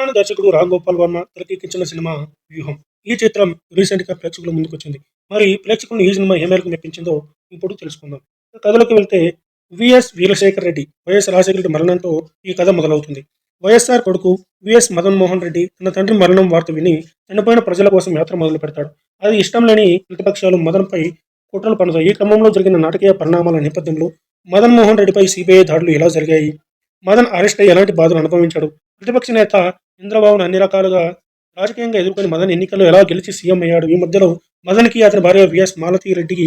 తమిళనాడు దర్శకుడు రామ్ గోపాల్ వర్మ తెరకెక్కించిన సినిమా వ్యూహం. ఈ చిత్రం రీసెంట్గా ప్రేక్షకుల ముందుకు వచ్చింది. మరి ప్రేక్షకులను ఈ సినిమా ఏ మేరకు మెప్పించిందో ఇప్పుడు తెలుసుకుందాం. కథలోకి వెళ్తే V S Veerasekhar Reddy Y S Rajasekhara Reddy మరణంతో ఈ కథ మొదలవుతుంది. వైఎస్ఆర్ కొడుకు విఎస్ మదన్ మోహన్ రెడ్డి తన తండ్రి మరణం వార్త విని చనిపోయిన ప్రజల కోసం యాత్ర మొదలు పెడతాడు. అది ఇష్టం లేని ప్రతిపక్షాలు మదన్పై కుట్రలు పన్నుతాయి. ఈ క్రమంలో జరిగిన నాటకీయ పరిణామాల నేపథ్యంలో మదన్ మోహన్ రెడ్డిపై సిబిఐ దాడులు ఎలా జరిగాయి? మదన్ అరెస్ట్ అయ్యి ఎలాంటి బాధలు అనుభవించాడు? ప్రతిపక్ష నేత ఇంద్రబాబును అన్ని రకాలుగా రాజకీయంగా ఎదుర్కొని మదన్ ఎన్నికల్లో ఎలా గెలిచి సీఎం అయ్యాడు? ఈ మధ్యలో మదన్కి అతని భార్య విఎస్ మాలతి రెడ్డికి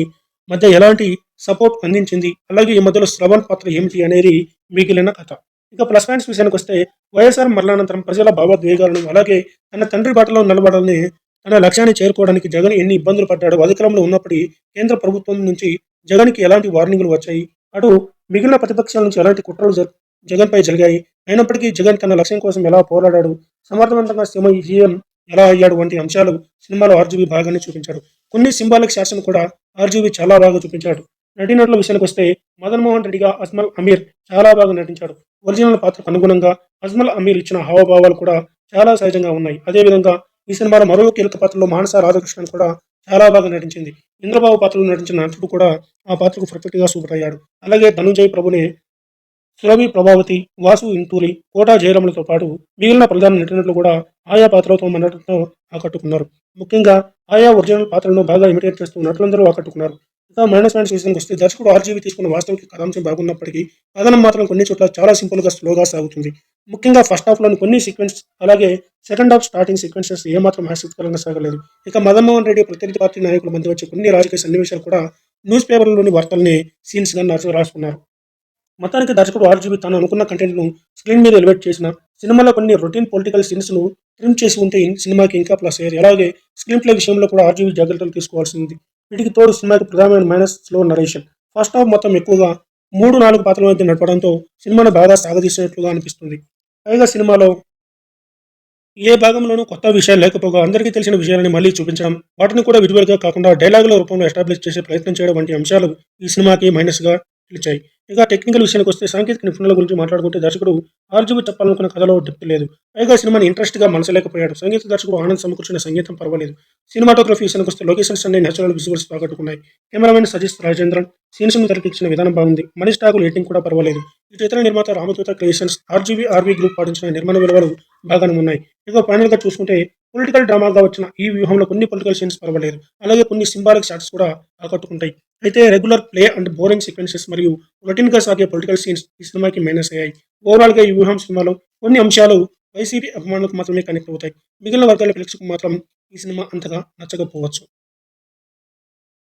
మధ్య ఎలాంటి సపోర్ట్ అందించింది? అలాగే ఈ మధ్యలో శ్రవణ్ పాత్ర ఏమిటి అనేది మిగిలిన కథ. ఇక ప్లస్ పాయింట్స్ విషయానికి వస్తే వైఎస్ఆర్ మరణానంతరం ప్రజల భావోద్వేగాలను అలాగే తన తండ్రి బాటలో నిలబడాలని తన లక్ష్యాన్ని చేరుకోవడానికి జగన్ ఎన్ని ఇబ్బందులు పడ్డాడు అధికారంలో ఉన్నప్పటికీ కేంద్ర ప్రభుత్వం నుంచి జగన్కి ఎలాంటి వార్నింగ్లు వచ్చాయి? అటు మిగిలిన ప్రతిపక్షాల నుంచి ఎలాంటి కుట్రలు జగన్పై జరిగాయి? అయినప్పటికీ జగన్ తన లక్ష్యం కోసం ఎలా పోరాడాడు సమర్థవంతంగా సీఎం సీఎం ఎలా అయ్యాడు వంటి అంశాలు సినిమాలో ఆర్జీబీ బాగానే చూపించాడు. కొన్ని సింబాలిక్ శాసన కూడా ఆర్జీబీ చాలా బాగా చూపించాడు. నటీనటుల విషయానికి వస్తే మదన్ మోహన్ రెడ్డిగా అజ్మల్ అమీర్ చాలా బాగా నటించాడు. ఒరిజినల్ పాత్రకు అనుగుణంగా అజ్మల్ అమీర్ ఇచ్చిన హావభావాలు కూడా చాలా సహజంగా ఉన్నాయి. అదేవిధంగా ఈ సినిమాలో మరో కీలక పాత్రలో మానస రాధాకృష్ణన్ కూడా చాలా బాగా నటించింది. ఇంద్రబాబు పాత్రలో నటించిన నటుడు కూడా ఆ పాత్రకు పర్ఫెక్ట్గా సూపర్ అయ్యాడు. అలాగే ధనుంజయ్ ప్రభుని సురభి ప్రభావతి వాసు ఇంటూరి కోటా జయరాములతో పాటు మిగిలిన ప్రధాన నటినట్లు కూడా ఆయా పాత్రలతో మన నటనతో ఆకట్టుకున్నారు. ముఖ్యంగా ఆయా ఒరిజినల్ పాత్రలను బాగా ఇమిటేట్ చేస్తూ నటులందరూ ఆకట్టుకున్నారు. ఇక మైనస్ పాయింట్స్ విషయానికి వస్తే దర్శకుడు ఆర్జీవి తీసుకున్న వాస్తవిక కథాంశం బాగున్నప్పటికీ కథనం మాత్రం కొన్ని చోట్ల చాలా సింపుల్గా స్లోగా సాగుతుంది. ముఖ్యంగా ఫస్ట్ హాఫ్లోని కొన్ని సీక్వెన్స్ అలాగే సెకండ్ హాఫ్ స్టార్టింగ్ సీక్వెన్సెస్ ఏమాత్రం ఆసక్తికరంగా సాగలేదు. ఇక మదన్ మోహన్ రెడ్డి ప్రతినిధి పార్టీ నాయకుల మధ్య వచ్చే కొన్ని రాజకీయ సన్నివేశాలు కూడా న్యూస్ పేపర్లోని వార్తల్ని సీన్స్గా రాసుకున్నారు. మొత్తానికి దర్శకుడు ఆర్జీబీ తాను అనుకున్న కంటెంట్ను స్క్రీన్ మీద ఎలివేట్ చేసిన సినిమాలో కొన్ని రొటీన్ పొలిటికల్ సీన్స్ను ట్రిమ్ చేసి ఉంటే సినిమాకి ఇంకా ప్లస్ అయ్యారు. అలాగే స్క్రీన్ ప్లే విషయంలో కూడా ఆర్జీబీ జాగ్రత్తలు తీసుకోవాల్సింది. వీటికి తోడు సినిమాకి ప్రధానమైన minus slow narration first half మొత్తం ఎక్కువగా మూడు నాలుగు పాత్రల మధ్య నడపడంతో సినిమాను బాగా సాగదీసినట్లుగా అనిపిస్తుంది. పైగా సినిమాలో ఏ భాగంలోనూ కొత్త విషయాలు లేకపోగా అందరికీ తెలిసిన విషయాలని మళ్ళీ చూపించడం వాటిని కూడా విజువల్గా కాకుండా డైలాగుల రూపంలో ఎస్టాబ్లిష్ చేసే ప్రయత్నం చేయడం వంటి అంశాలు ఈ సినిమాకి మైనస్గా నిలిచాయి. ఇక టెక్నికల్ విషయానికి వస్తే సాంకేతిక నిపుణుల గురించి మాట్లాడుకుంటే దర్శకుడు ఆర్జీవి చెప్పాలనుకున్న కథలో డెప్త్ లేదు. పైగా సినిమాని ఇంట్రెస్ట్గా మనసలేకపోయాడు. సంగీత దర్శకుడు ఆనంద్ సమకూర్చిన సంగీతం పర్వాలేదు. సినిమాటోగ్రఫీ విషయానికి వస్తే లొకేషన్స్ అన్ని నేచురల్ విజువల్స్ ఆకట్టుకున్నాయి కెమెరామెన్ సజీష్ రాజేంద్రన్ సీన్స్ను విధానం బాగుంది. మనీష్ ఠాకూర్ ఎడిటింగ్ కూడా పర్వాలేదు. ఈ చిత్ర నిర్మాత రామదూత క్రియేషన్స్ ఆర్జీవీ ఆర్వీ గ్రూప్ పాటించిన నిర్మాణ విలువలు బాగానే ఉన్నాయి. ఇక ఫైనల్గా చూసుకుంటే పొలిటికల్ డ్రామాగా వచ్చిన ఈ వ్యూహంలో కొన్ని పొలిటికల్ సీన్స్ పర్వాలేదు. అలాగే కొన్ని సింబాలిక్ షాట్స్ కూడా ఆకట్టుకుంటాయి. అయితే regular play and boring sequences మరియు రొటీన్గా సాగే పొలిటికల్ సీన్స్ ఈ సినిమాకి మైనస్ అయ్యాయి. ఓవరాల్గా ఈ వ్యూహం సినిమాలో కొన్ని అంశాలు వైసీపీ అభిమానులకు మాత్రమే కనెక్ట్ అవుతాయి. మిగిలిన వర్గాల ప్రేక్షకు మాత్రం ఈ సినిమా అంతగా నచ్చకపోవచ్చు.